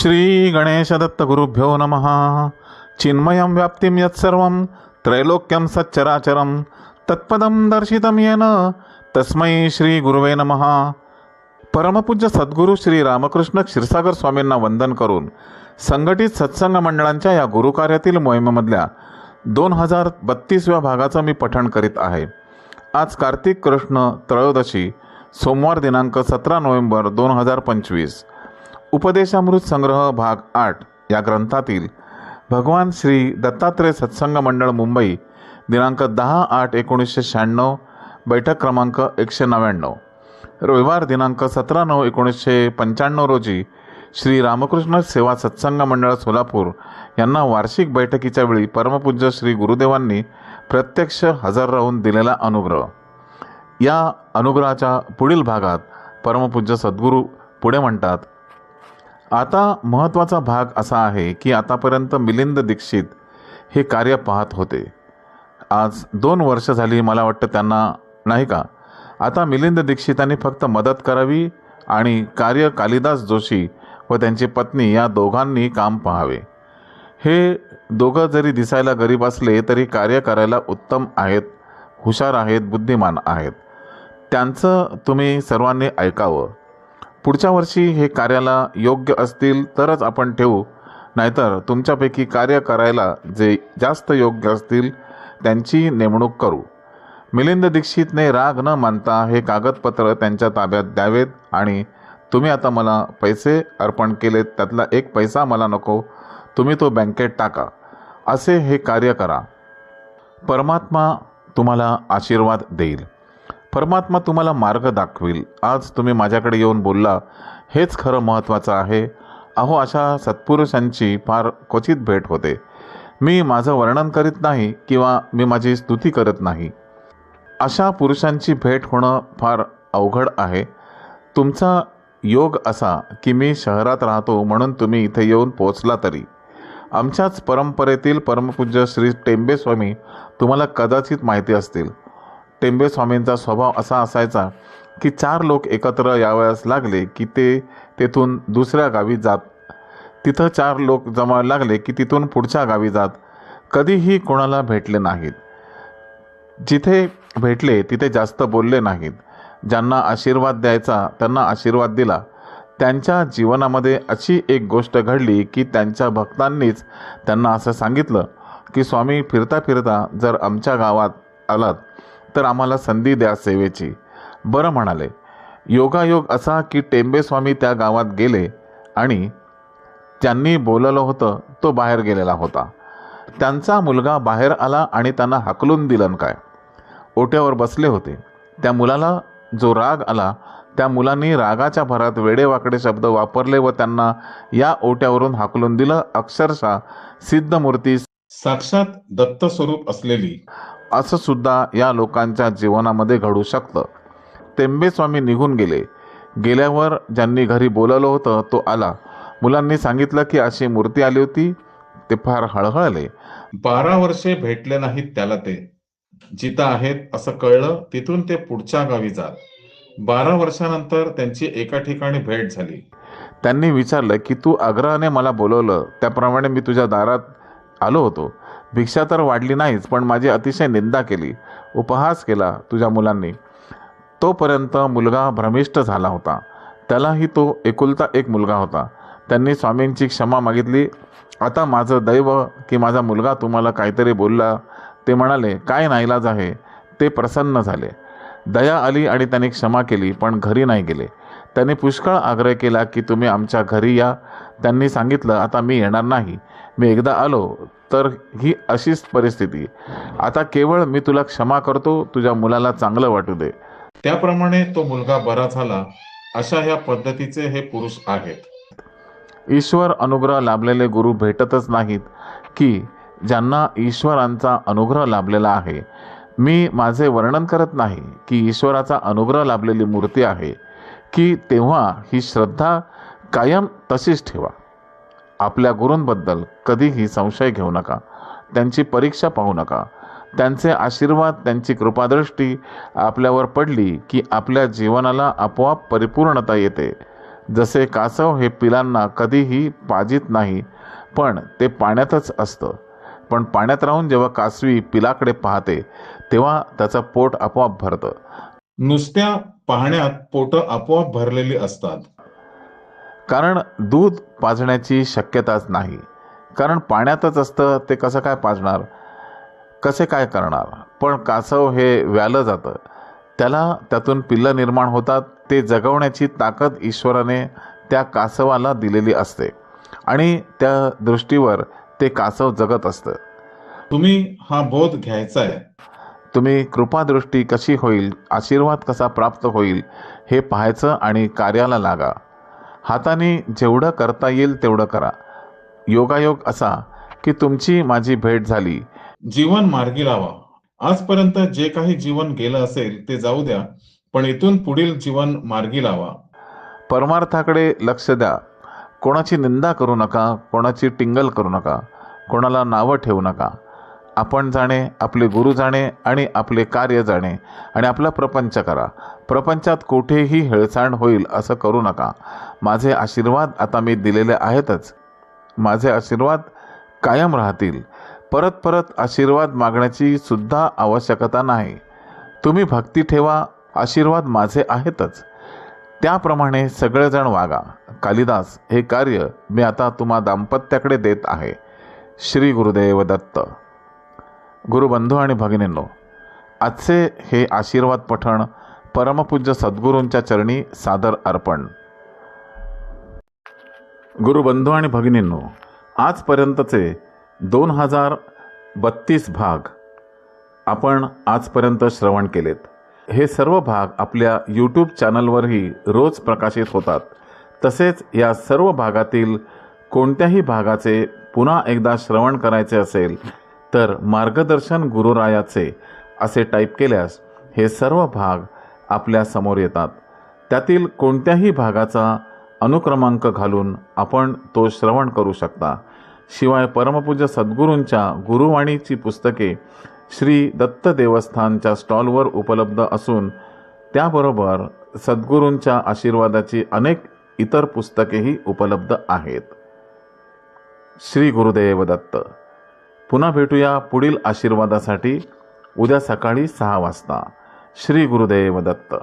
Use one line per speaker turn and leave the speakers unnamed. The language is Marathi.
श्री गणेशदत्तगुरुभ्यो नमः। चिन्मयं व्याप्तिं यत्सर्वं त्रैलोक्यं सच्चराचरं तत्पदं दर्शितं येन तस्मै श्रीगुरुवे नमः। परमपूज्य सद्गुरू श्री रामकृष्ण क्षीरसागर स्वामींना वंदन करून संघटित सत्संग मंडळांच्या या गुरुकार्यातील मोहिमेमधल्या दोन हजार बत्तीसव्या भागाचं मी पठण करीत आहे. आज कार्तिक कृष्ण त्रयोदशी सोमवार दिनांक सतरा नोव्हेंबर दोन हजार पंचवीस. उपदेशामृत संग्रह भाग आठ या ग्रंथातील भगवान श्री दत्तात्रय सत्संग मंडळ मुंबई दिनांक दहा आठ एकोणीसशे शहाण्णव बैठक क्रमांक एकशे नव्याण्णव. रविवार दिनांक सतरा नऊ एकोणीसशे पंच्याण्णव रोजी श्री रामकृष्ण सेवा सत्संग मंडळ सोलापूर यांना वार्षिक बैठकीच्या वेळी परमपूज्य श्री गुरुदेवांनी प्रत्यक्ष हजर राहून दिलेला अनुग्रह. या अनुग्रहाच्या पुढील भागात परमपूज्य सद्गुरू पुढे म्हणतात आता महत्त्वाचा भाग असा आहे की आतापर्यंत मिलिंद दीक्षित हे कार्य पाहत होते. आज दोन वर्ष झाली मला वाटतं त्यांना नाही का? आता मिलिंद दीक्षितांनी फक्त मदत करावी आणि कार्य कालिदास जोशी व त्यांची पत्नी या दोघांनी काम पाहावे. हे दोघं जरी दिसायला गरीब असले तरी कार्य करायला उत्तम आहेत हुशार आहेत बुद्धिमान आहेत. त्यांचं तुम्ही सर्वांनी ऐकावं. पुढच्या वर्षी हे कार्याला योग्य असतील तरच आपण ठेवू. नाहीतर तुमच्यापैकी कार्य करायला जे जास्त योग्य असतील त्यांची नेमणूक करू. मिलिंद दीक्षितने राग न मानता हे कागदपत्र त्यांच्या ताब्यात द्यावेत आणि तुम्ही आता मला पैसे अर्पण केलेत त्यातला एक पैसा मला नको तुम्ही तो बँकेत टाका. असे हे कार्य करा. परमात्मा तुम्हाला आशीर्वाद देईल. परमात्मा तुम्हाला मार्ग दाखवील. आज तुम्ही माझ्याकडे येऊन बोलला हेच खरं महत्त्वाचं आहे. अहो अशा सत्पुरुषांची फार क्वचित भेट होते. मी माझं वर्णन करीत नाही किंवा मी माझी स्तुती करत नाही. अशा पुरुषांची भेट होणं फार अवघड आहे. तुमचा योग असा की मी शहरात राहतो म्हणून तुम्ही इथे येऊन पोचला तरी. आमच्याच परंपरेतील परमपूज्य श्री टेंबे स्वामी तुम्हाला कदाचित माहिती असतील. टेंबे स्वामींचा स्वभाव असा असायचा की चार लोक एकत्र यावयास लागले की ते तेथून दुसऱ्या गावी जात. तिथं चार लोक जमा लागले की तिथून पुढच्या गावी जात. कधीही कोणाला भेटले नाहीत. जिथे भेटले तिथे जास्त बोलले नाहीत. ज्यांना आशीर्वाद द्यायचा त्यांना आशीर्वाद दिला. त्यांच्या जीवनामध्ये अशी एक गोष्ट घडली की त्यांच्या भक्तांनीच त्यांना असं सांगितलं की स्वामी फिरता फिरता जर आमच्या गावात आलात तर आम्हाला संधी द्या सेवेची. बरं म्हणाले. योगायोग असा की टेंबेस्वामी त्या गावात गेले आणि त्यांनी बोललं होतं तो बाहेर गेलेला होता. त्यांचा मुलगा बाहेर आला आणि त्यांना हाकलून दिलं काय. ओट्यावर बसले होते. त्या मुलाला जो राग आला त्या मुलांनी रागाच्या भरात वेडेवाकडे शब्द वापरले व त्यांना या ओट्यावरून हाकलून दिलं. अक्षरशः सिद्धमूर्ती साक्षात दत्त स्वरूप असलेली असं सुद्धा या लोकांच्या जीवनामध्ये घडू शकतं. तेंबे स्वामी निघून गेले. गेल्यावर ज्यांनी घरी बोलवलं होतं तो आला. मुलांनी सांगितलं की अशी मूर्ती आली होती ते फार हळहळले. बारा वर्षे भेटले नाहीत त्याला ते. जिथं आहेत असं कळलं तिथून ते पुढच्या गावी जात. बारा वर्षानंतर त्यांची एका ठिकाणी भेट झाली. त्यांनी विचारलं की तू आग्रहाने मला बोलवलं. त्याप्रमाणे मी तुझ्या दारात आलो होतो. भिक्षा तर वाढली नाहीच पण माझी अतिशय निंदा केली. उपहास केला तुझ्या मुलांनी. तोपर्यंत मुलगा भ्रमिष्ट झाला होता. त्यालाही तो एकुलता एक मुलगा होता. त्यांनी स्वामींची क्षमा मागितली. आता माझं दैव की माझा मुलगा तुम्हाला काहीतरी बोलला. ते म्हणाले काय नाईलाज आहे? ते प्रसन्न झाले. दया आली आणि त्यांनी क्षमा केली पण घरी नाही गेले. त्यांनी पुष्कळ आग्रह केला की तुम्ही आमच्या घरी या. त्यांनी सांगितलं आता मी येणार नाही. मी एकदा आलो तर ही अशीच परिस्थिती. आता केवळ मी तुला क्षमा करतो तुझ्या मुलाला चांगलं वाटू दे. त्याप्रमाणे तो मुलगा बरा झाला अशा ह्या पद्धतीचे हे पुरुष आहेत. ईश्वर अनुग्रह लाभलेले गुरु भेटतच नाहीत की ज्यांना ईश्वरांचा अनुग्रह लाभलेला आहे. मी माझे वर्णन करत नाही की ईश्वराचा अनुग्रह लाभलेली मूर्ती आहे की तेव्हा ही श्रद्धा कायम तशीच ठेवा. आपल्या गुरूंबद्दल कधीही संशय घेऊ नका. त्यांची परीक्षा पाहू नका. त्यांचे आशीर्वाद त्यांची कृपादृष्टी आपल्यावर पडली की आपल्या जीवनाला आपोआप परिपूर्णता येते. जसे कासव हे पिलांना कधीही पाजित नाही पण ते पाण्यातच असतं. पण पाण्यात राहून जेव्हा कासवी पिलाकडे पाहते तेव्हा त्याचं पोट आपोआप भरतं.
नुसत्या पाहण्यात पोटं आपोआप भरलेली असतात.
कारण दूध पाजण्याची शक्यताच नाही. कारण पाण्यातच असतं ते कसं काय पाजणार? कसे काय करणार? पण कासव हे व्यालं जातं. त्याला त्यातून पिल्लं निर्माण होतात ते जगवण्याची ताकद ईश्वराने त्या कासवाला दिलेली असते आणि त्या दृष्टीवर ते कासव जगत असतं.
तुम्ही हा बोध घ्यायचाय.
तुम्ही कृपादृष्टी कशी होईल आशीर्वाद कसा प्राप्त होईल हे पाहायचं आणि कार्याला लागा. हाताने जेवढं करता येईल तेवढं करा. योगायोग असा की तुमची माझी भेट झाली.
जीवन मार्गी लावा. आजपर्यंत जे काही जीवन गेलं असेल ते जाऊ द्या पण इथून पुढील जीवन मार्गी लावा.
परमार्थाकडे लक्ष द्या. कोणाची निंदा करू नका कोणाची टिंगल करू नका कोणाला नावं ठेवू नका. आपण जाणे आपले गुरु जाणे आणि आपले कार्य जाणे आणि आपला प्रपंच करा. प्रपंचात कुठेही हेळसांड होईल असं करू नका. माझे आशीर्वाद आता मी दिलेले आहेतच. माझे आशीर्वाद कायम राहतील. परत परत आशीर्वाद मागण्याची सुद्धा आवश्यकता नाही. तुम्ही भक्ती ठेवा आशीर्वाद माझे आहेतच. त्याप्रमाणे सगळेजण वागा. कालिदास हे कार्य मी आता तुम्हा दाम्पत्याकडे देत आहे. श्री गुरुदेव दत्त. गुरुबंधू आणि भगिनींनो आजचे हे आशीर्वाद पठण परमपूज्य सद्गुरूंच्या चरणी सादर अर्पण. गुरुबंधू आणि भगिनींनो आजपर्यंतचे दोन हजार बत्तीस भाग आपण आजपर्यंत श्रवण केलेत. हे सर्व भाग आपल्या यूट्यूब चॅनलवरही रोज प्रकाशित होतात. तसेच या सर्व भागातील कोणत्याही भागाचे पुन्हा एकदा श्रवण करायचे असेल तर मार्गदर्शन गुरुरायाचे असे टाईप केल्यास हे सर्व भाग आपल्यासमोर येतात. त्यातील कोणत्याही भागाचा अनुक्रमांक घालून आपण तो श्रवण करू शकता. शिवाय परमपूज्य सद्गुरूंच्या गुरुवाणीची पुस्तके श्री दत्त देवस्थानच्या स्टॉलवर उपलब्ध असून त्याबरोबर सद्गुरूंच्या आशीर्वादाची अनेक इतर पुस्तकेही उपलब्ध आहेत. श्री गुरुदेव दत्त पुन्हा भेटूया पुढील आशीर्वादासाठी उद्या सकाळी सहा वाजता. श्री गुरुदेव दत्त.